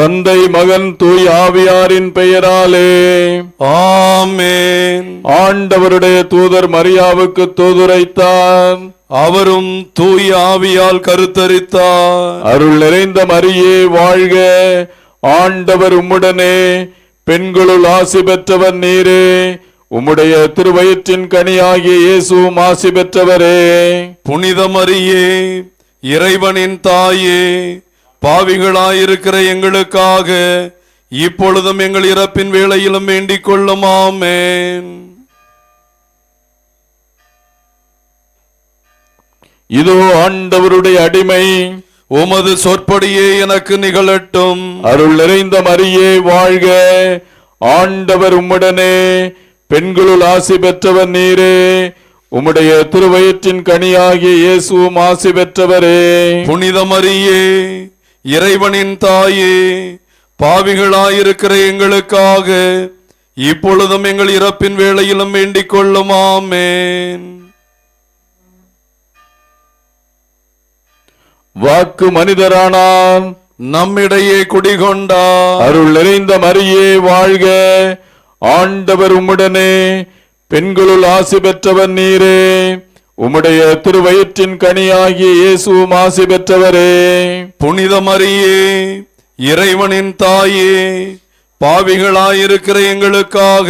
தந்தை மகன் தூய் ஆவியாரின் பெயராலே. ஆமென். ஆண்டவருடைய தூதர் மரியாவுக்கு தூதுரைத்தார். அவரும் தூய ஆவியால் கருத்தரித்தார். அருள் நிறைந்த மரியே வாழ்க. ஆண்டவர் உம்முடனே பெண்களுள் ஆசி பெற்றவர் நீரே. உம்முடைய திருவயிற்றின் கனியாகிய இயேசுவும் ஆசி பெற்றவரே. புனித மரியே இறைவனின் தாயே பாவிகளாயிருக்கிற எங்களுக்காக இப்பொழுதும் எங்கள் இறப்பின் வேளையிலும் வேண்டிக் கொள்ளும். ஆமென். இதோ ஆண்டவருடைய அடிமை உமது சொற்படியே எனக்கு நிகழட்டும். அருள் நிறைந்த மரியே வாழ்க. ஆண்டவர் உம்முடனே பெண்களுள் ஆசி பெற்றவர் நீரே. உம்முடைய திருவயிற்றின் கனியாகிய இயேசுவும் ஆசி பெற்றவரே. புனித மரியே இறைவனின் தாயே பாவிகளாயிருக்கிற எங்களுக்காக இப்பொழுதும் எங்கள் இறப்பின் வேளையிலும் வேண்டிக் கொள்ளும் ஆமென். வாக்கு மனிதரானான். நம்மிடையே குடிகொண்டார். அருள் நிறைந்த மரியே வாழ்க. ஆண்டவர் உம்முடனே பெண்களுள் ஆசி பெற்றவர் நீரே. உம்முடைய திருவயிற்றின் கனியாகிய இயேசுவும் ஆசி பெற்றவரே. புனிதமரியே இறைவனின் தாயே பாவிகளாயிருக்கிற எங்களுக்காக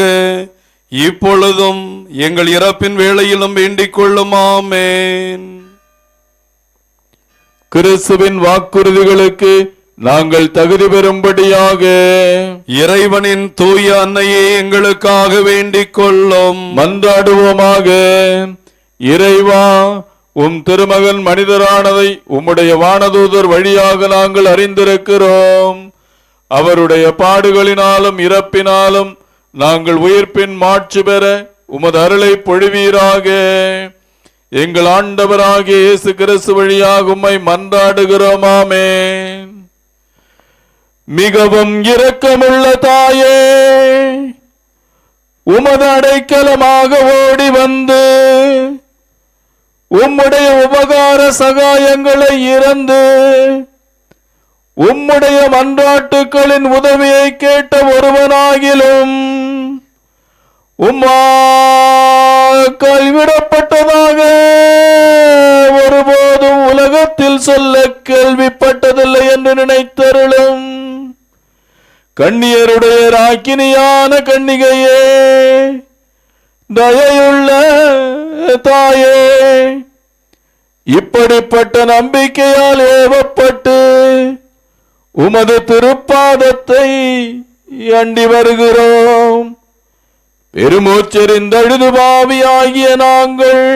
இப்பொழுதும் எங்கள் இறப்பின் வேளையிலும் வேண்டிக் கொள்ளுமாமேன் கிறிஸ்துவின் வாக்குறுதிகளுக்கு நாங்கள் தகுதி பெறும்படியாக இறைவனின் தூய அன்னையை எங்களுக்காக வேண்டிக் கொள்ளும். மன்றாடுவோமாக இறைவா உம் திருமகன் மனிதரானதை உம்முடைய வானதூதர் வழியாக நாங்கள் அறிந்திருக்கிறோம். அவருடைய பாடுகளினாலும் இறப்பினாலும் நாங்கள் உயிர்ப்பின் மாட்சி பெற உமது அருளை பொழிவீராக. எங்கள் ஆண்டவராகிய இயேசு கிறிஸ்து வழியாக உம்மை மன்றாடுகிறோமாமே மிகவும் இரக்கமுள்ள தாயே உமது அடைக்கலமாக ஓடி வந்து உம்முடைய உபகார சகாயங்களை இறந்து உம்முடைய மன்றாட்டுக்களின் உதவியை கேட்ட ஒருவனாகிலும் உம்மா கைவிடப்பட்டதாக ஒருபோதும் உலகத்தில் சொல்ல கேள்விப்பட்டதில்லை என்று நினைத்தருளும். கண்ணியருடைய ராக்கினியான கன்னிகையே தயையுள்ள தாயே இப்படிப்பட்ட நம்பிக்கையால் ஏவப்பட்டு உமது திருப்பாதத்தை அண்டி வருகிறோம். பெருமூச்செறிந்தழுது பாவியாகிய நாங்கள்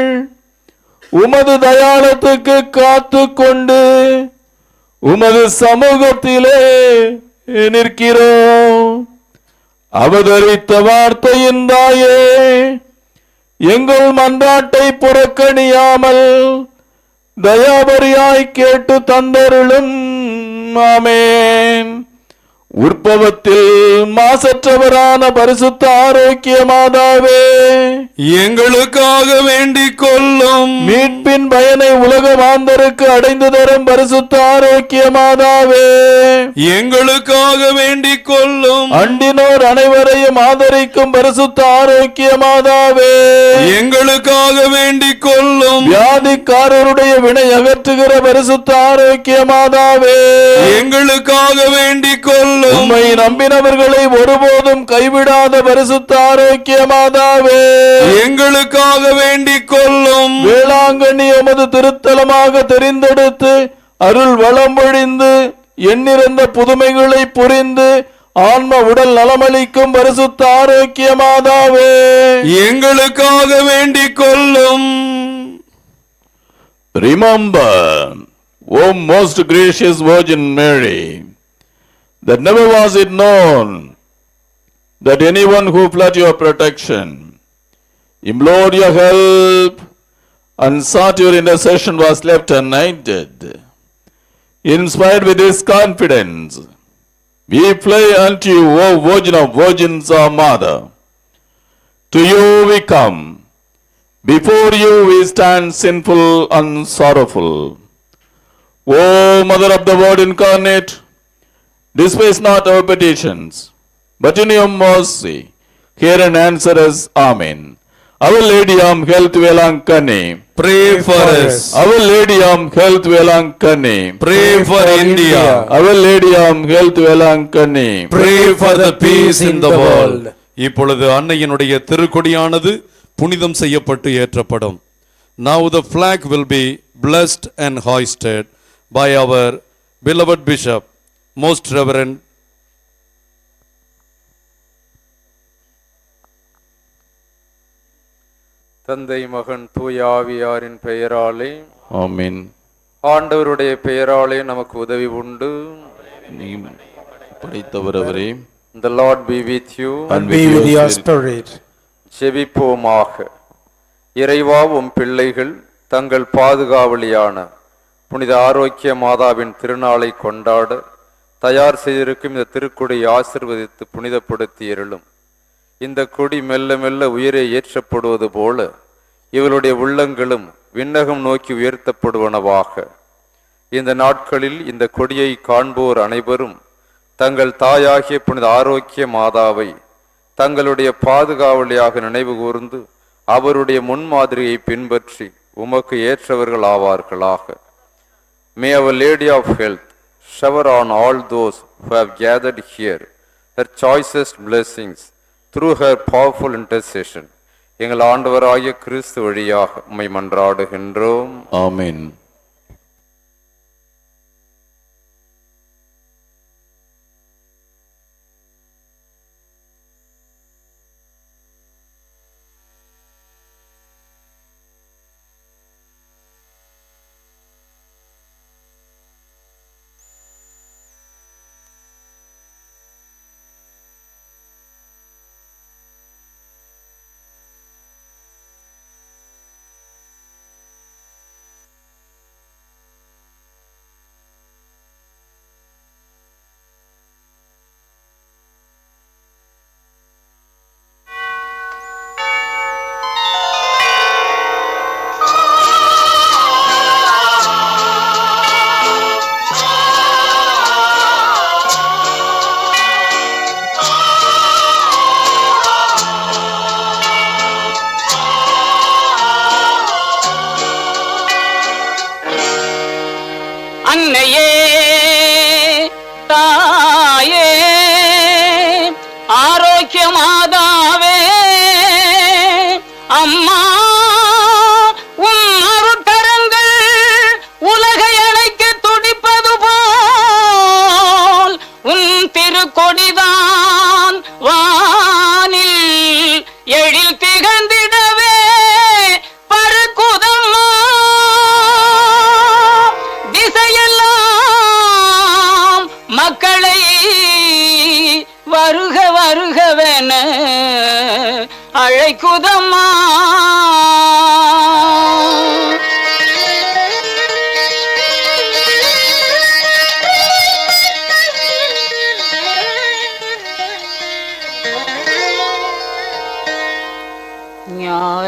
உமது தயாளத்துக்கு காத்து கொண்டு உமது சமூகத்திலே நிற்கிறோம். அவதரித்த வார்த்தையின் தாயே எங்கள் மன்றாட்டை புறக்கணியாமல் தயாபரியாய் கேட்டு தந்தருளும். ஆமேன். உற்பவத்தில் மாசற்றவரான பரிசுத்த ஆரோக்கிய மாதாவே எங்களுக்காக வேண்டிக் கொள்ளும் மீட்பின் பயனை உலக மாந்தருக்கு அடைந்து தரும் பரிசுத்த ஆரோக்கிய மாதாவே. எங்களுக்காக வேண்டிக் கொள்ளும் அண்டினோர் அனைவரையும் ஆதரிக்கும் பரிசுத்த ஆரோக்கிய மாதாவே. எங்களுக்காக வேண்டிக் கொள்ளும் வியாதிக்காரருடைய வினை அகற்றுகிற பரிசுத்த ஆரோக்கிய மாதாவே. எங்களுக்காக வேண்டிக் கொள்ளும் உம்மை நம்பினவர்களை ஒருபோதும் கைவிடாத பரிசுத்த ஆரோக்கிய மாதாவே. எங்களுக்காக வேண்டிக் கொள்ளும். வேளாங்கண்ணி எமது திருத்தலமாக தெரிந்தெடுத்து அருள் வளம் பொழிந்து எண்ணிறந்த புதுமைகளை புரிந்து ஆன்ம உடல் நலமளிக்கும் பரிசுத்த ஆரோக்கிய மாதாவே. எங்களுக்காக வேண்டிக் கொள்ளும். Remember, O most gracious Virgin Mary, that never was it known that anyone who fled your protection, implored your help, and sought your intercession was left unaided. Inspired with this confidence, we fly unto you, O Virgin of Virgins, our Mother. To you we come. Before you we stand sinful and sorrowful. O Mother of the Word incarnate, Despise not our petitions, but in your mercy, hear and answer us. Amen. Our Lady of Health Velankani, Pray for us. Our Lady of Health Velankani, Pray for India. Our Lady of Health Velankani, Pray for the peace in the world. இப்பொழுது அன்னையினுடைய திருக்கொடியானது புனிதம் செய்யப்பட்டு ஏற்றப்படும் Now the flag will be blessed and hoisted by our beloved bishop, most reverend தந்தை மகன் தூய ஆவியாரின் பெயராலே Amen. ஆண்டவருடைய பெயராலே நமக்கு உதவி உண்டு. நீ படைத்தவர் அவரே. The Lord be with you. And be with your spirit. ஜெபிப்போமாக. இறைவா உம் பிள்ளைகள் தங்கள் பாதுகாவலியான புனித ஆரோக்கிய மாதாவின் திருநாளை கொண்டாட தயார் செய்திருக்கும் இந்த திருக்குடியை ஆசிர்வதித்து புனிதப்படுத்தி இருளும். இந்த கொடி மெல்ல மெல்ல உயிரை ஏற்றப்படுவது போல இவளுடைய உள்ளங்களும் விண்ணகம் நோக்கி உயர்த்தப்படுவனவாக. இந்த நாட்களில் இந்த கொடியை காண்போர் அனைவரும் தங்கள் தாயாகிய புனித ஆரோக்கிய மாதாவை தங்களுடைய பாதுகாவலியாக நினைவு கூர்ந்து அவருடைய முன்மாதிரியை பின்பற்றி உமக்கு ஏற்றவர்கள் ஆவார்களாக. May our Lady of Health shower on all those who have gathered here her choicest blessings through her powerful intercession. எங்கள் ஆண்டவராகிய கிறிஸ்து வழியாக உம்மை மன்றாடுகின்றோம் ஆமீன்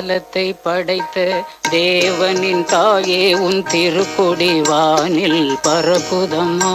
காலத்தை படைத்த தேவனின் தாயே உன் திருக்குடி வானில் பறக்குதம்மா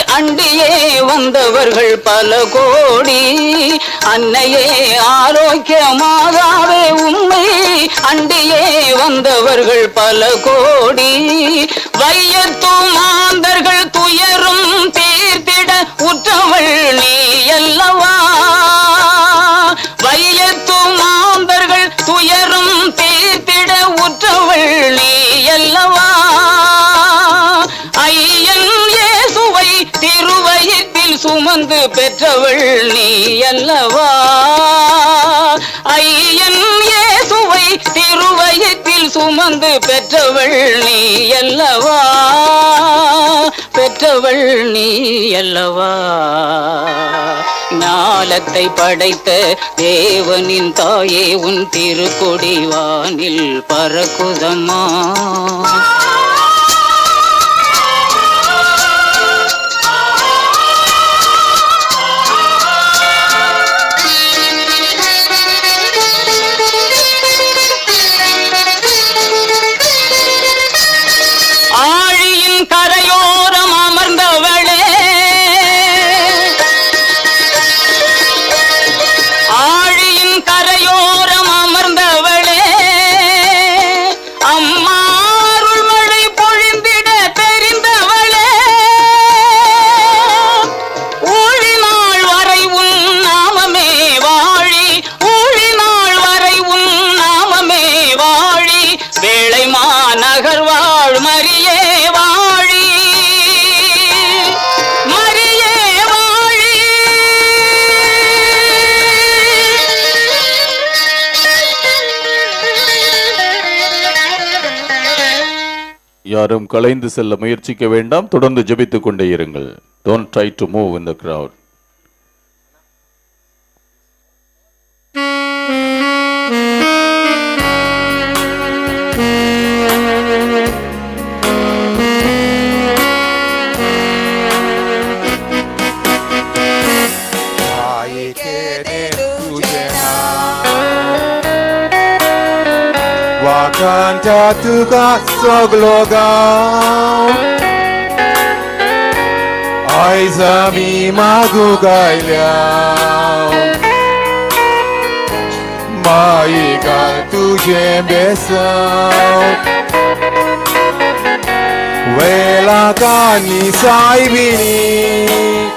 அண்டியே வந்தவர்கள் பல கோடி. அன்னையே ஆரோக்கியமாகவே உண்மை. அண்டியே வந்தவர்கள் பல கோடி. வையத்து மாந்தர்கள் துயரும் தீர்த்திட உற்றவள் நீ அல்லவா? சுமந்து பெற்றவள் நீ அல்லவா? ஐயன் இயேசுவை திருவயத்தில் சுமந்து பெற்றவள் நீ அல்லவா? பெற்றவள் நீ அல்லவா? ஞாலத்தை படைத்த தேவனின் தாயே உன் திருக்கொடிவானில் பறக்குதம்மா. யாரும் கலைந்து செல்ல முயற்சிக்க வேண்டாம். தொடர்ந்து ஜெபித்துக் கொண்டே இருங்கள். Don't try to move in the crowd Wa cânta tu ca soglogau Ai zami magu gaileau Mai ca tu jembesau Vela ca saibini sai bini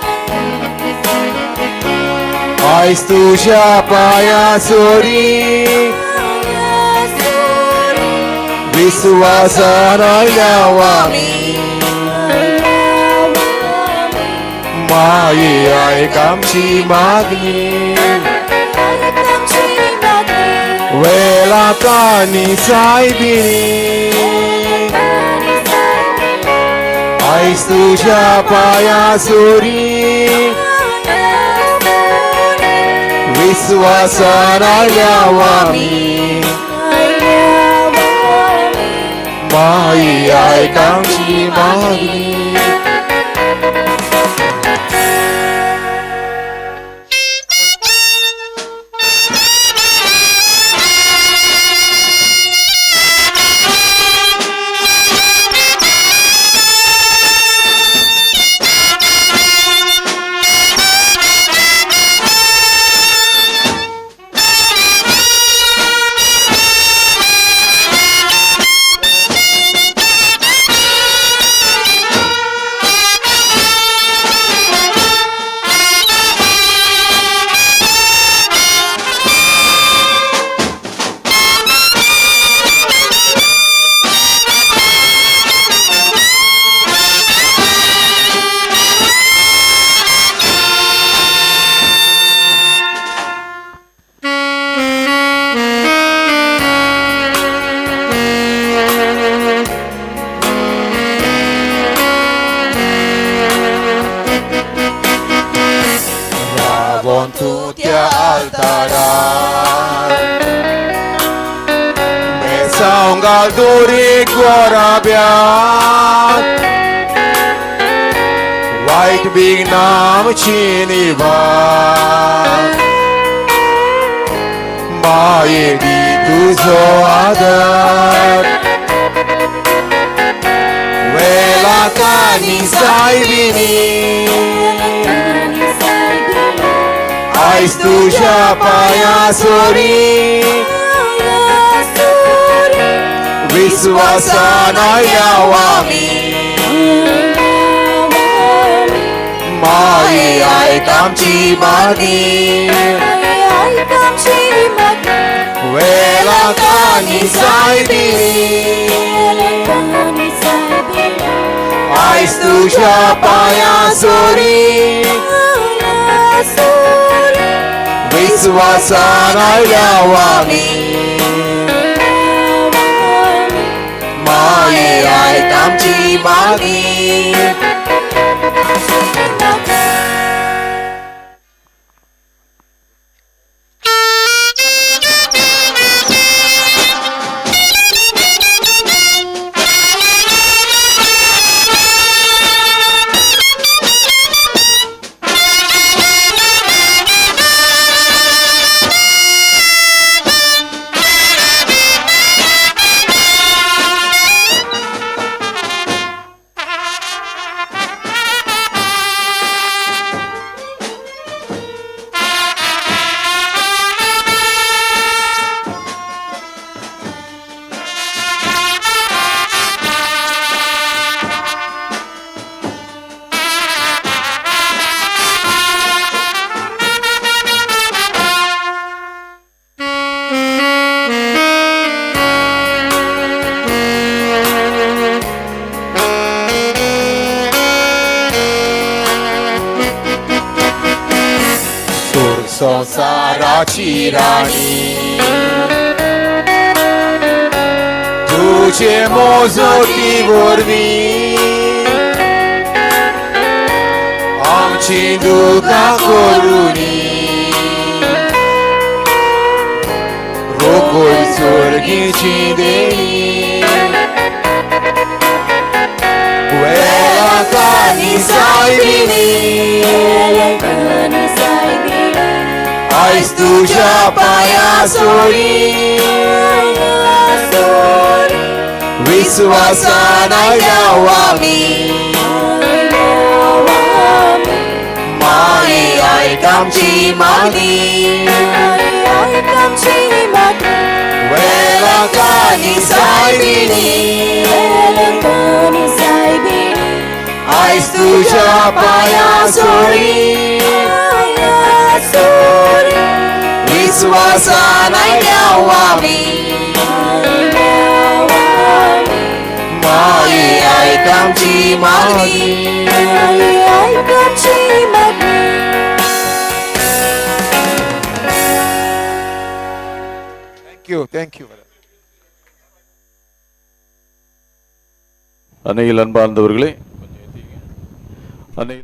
Ai tu já paia sorii విశ్వాసారాయ్ నావామి మాయి ఐకాంక్షి మాగ్ని వేళా తాని సాయిబిని Ais tu japaya suri Viswasanayawami माई आयकांची मागणी adorer, gloire abia. Weit big nam chini va Maye di tuzo adar Vela kani saibini Aiz ya sori. വിശ്വാസനയവാമി മായയായി താം ചീമാതി വേള കാണി സായിബി Mọi ai tam chi bá săracii ranii Tu ce mozuri vorbi Am ce duc acolunii Rocul surghicii de Uela ca ni s-ai venit करुनी रोकोय स्वर्गीची देणी वेळा कानी सायबिनी Ais tuja payasori Viswasana yawami Mai ai kamchi mani Vela kani saibini Ais tuja payasori Viswasana yawami Mai ai kamchi mani Thank you, thank you. அன்னையில் அன்பார்ந்தவர்களே I need